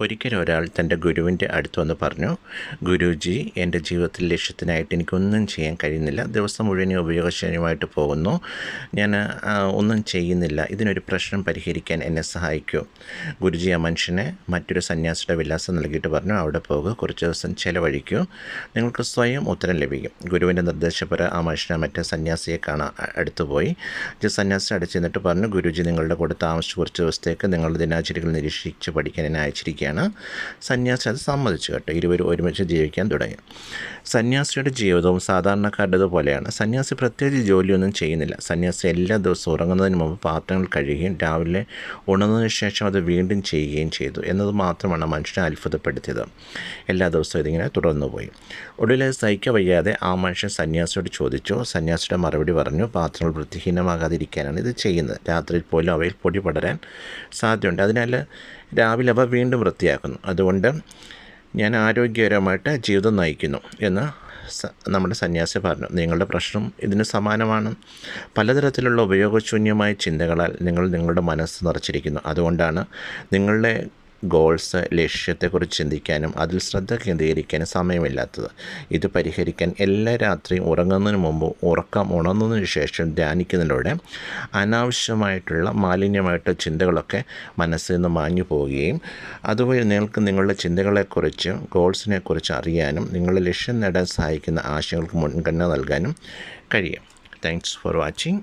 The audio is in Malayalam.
ഒരിക്കൽ ഒരാൾ തന്റെ ഗുരുവിന്റെ അടുത്ത് വന്ന് പറഞ്ഞു ഗുരുജി എന്റെ ജീവിതത്തിൽ ലക്ഷ്യത്തിനായിട്ട് എനിക്കൊന്നും ചെയ്യാൻ കഴിയുന്നില്ല. ദിവസം മുഴുവൻ ഉപയോഗശൂന്യമായിട്ട് പോകുന്നു. ഞാൻ ഒന്നും ചെയ്യുന്നില്ല. ഇതിനൊരു പ്രശ്നം പരിഹരിക്കാൻ എന്നെ സഹായിക്കൂ. ഗുരുജി ആ മനുഷ്യനെ മറ്റൊരു സന്യാസിയുടെ വിലാസം നൽകിയിട്ട് പറഞ്ഞു അവിടെ പോകുക കുറച്ച് ദിവസം ചിലവഴിക്കൂ. നിങ്ങൾക്ക് സ്വയം ഉത്തരം ലഭിക്കും. ഗുരുവിന്റെ നിർദ്ദേശപ്രകാരം ആ മനുഷ്യനെ മറ്റേ സന്യാസിയെ കാണാൻ അടുത്തുപോയി. സന്യാസി അടച്ചു ചെന്നിട്ട് പറഞ്ഞു ഗുരുജി നിങ്ങളുടെ കൂടെ താമസിച്ച് കുറച്ച് ദിവസത്തേക്ക് നിങ്ങളുടെ ദിനാചരികൾ നിരീക്ഷിച്ച് പഠിക്കാൻ എന്നെ അയച്ചിരിക്കുകയാണ് സന്യാസി അത് സമ്മതിച്ചു കേട്ടോ. ഇരുവരും ഒരുമിച്ച് ജീവിക്കാൻ തുടങ്ങി. സന്യാസിയുടെ ജീവിതവും സാധാരണക്കാരുടേത് പോലെയാണ് സന്യാസി പ്രത്യേകിച്ച് ജോലിയൊന്നും ചെയ്യുന്നില്ല. സന്യാസി എല്ലാ ദിവസവും ഉറങ്ങുന്നതിന് മുമ്പ് പാത്രങ്ങൾ കഴുകുകയും രാവിലെ ഉണർന്നതിന് ശേഷം അത് വീണ്ടും ചെയ്യുകയും ചെയ്തു എന്നത് മാത്രമാണ് മനുഷ്യനെ അത്ഭുതപ്പെടുത്തിയത്. എല്ലാ ദിവസവും ഇതിങ്ങനെ തുടർന്നു പോയി. ഒടുവിൽ സഹിക്ക വയ്യാതെ ആ മനുഷ്യൻ സന്യാസിയോട് ചോദിച്ചു. സന്യാസിയുടെ മറുപടി പറഞ്ഞു പാത്രങ്ങൾ വൃത്തിഹീനമാകാതിരിക്കാനാണ് ഇത് ചെയ്യുന്നത്. രാത്രിയിൽ പോലും അവയിൽ പൊടി പടരാൻ സാധ്യതയുണ്ട്. അതിനാൽ രാവിലെ അവ വീണ്ടും വൃത്തിയാക്കുന്നു അതുകൊണ്ട് ഞാൻ ആരോഗ്യകരമായിട്ട് ജീവിതം നയിക്കുന്നു എന്ന് നമ്മുടെ സന്യാസി പറഞ്ഞു. നിങ്ങളുടെ പ്രശ്നം ഇതിന് സമാനമാണ്. പലതരത്തിലുള്ള ഉപയോഗശൂന്യമായ ചിന്തകളാൽ നിങ്ങൾ നിങ്ങളുടെ മനസ്സ് നിറച്ചിരിക്കുന്നു. അതുകൊണ്ടാണ് നിങ്ങളുടെ ഗോൾസ് ലക്ഷ്യത്തെക്കുറിച്ച് ചിന്തിക്കാനും അതിൽ ശ്രദ്ധ കേന്ദ്രീകരിക്കാനും സമയമില്ലാത്തത്. ഇത് പരിഹരിക്കാൻ എല്ലാ രാത്രിയും ഉറങ്ങുന്നതിന് മുമ്പ് ഉറക്കം ഉണർന്നതിന് ശേഷം ധ്യാനിക്കുന്നതിലൂടെ അനാവശ്യമായിട്ടുള്ള മാലിന്യമായിട്ട് ചിന്തകളൊക്കെ മനസ്സിൽ നിന്ന് മാഞ്ഞു പോവുകയും അതുവഴി നിങ്ങൾക്ക് നിങ്ങളുടെ ചിന്തകളെക്കുറിച്ച് ഗോൾസിനെക്കുറിച്ച് അറിയാനും നിങ്ങളുടെ ലക്ഷ്യം നേടാൻ സഹായിക്കുന്ന ആശയങ്ങൾക്ക് മുൻഗണന നൽകാനും കഴിയും. Thanks for watching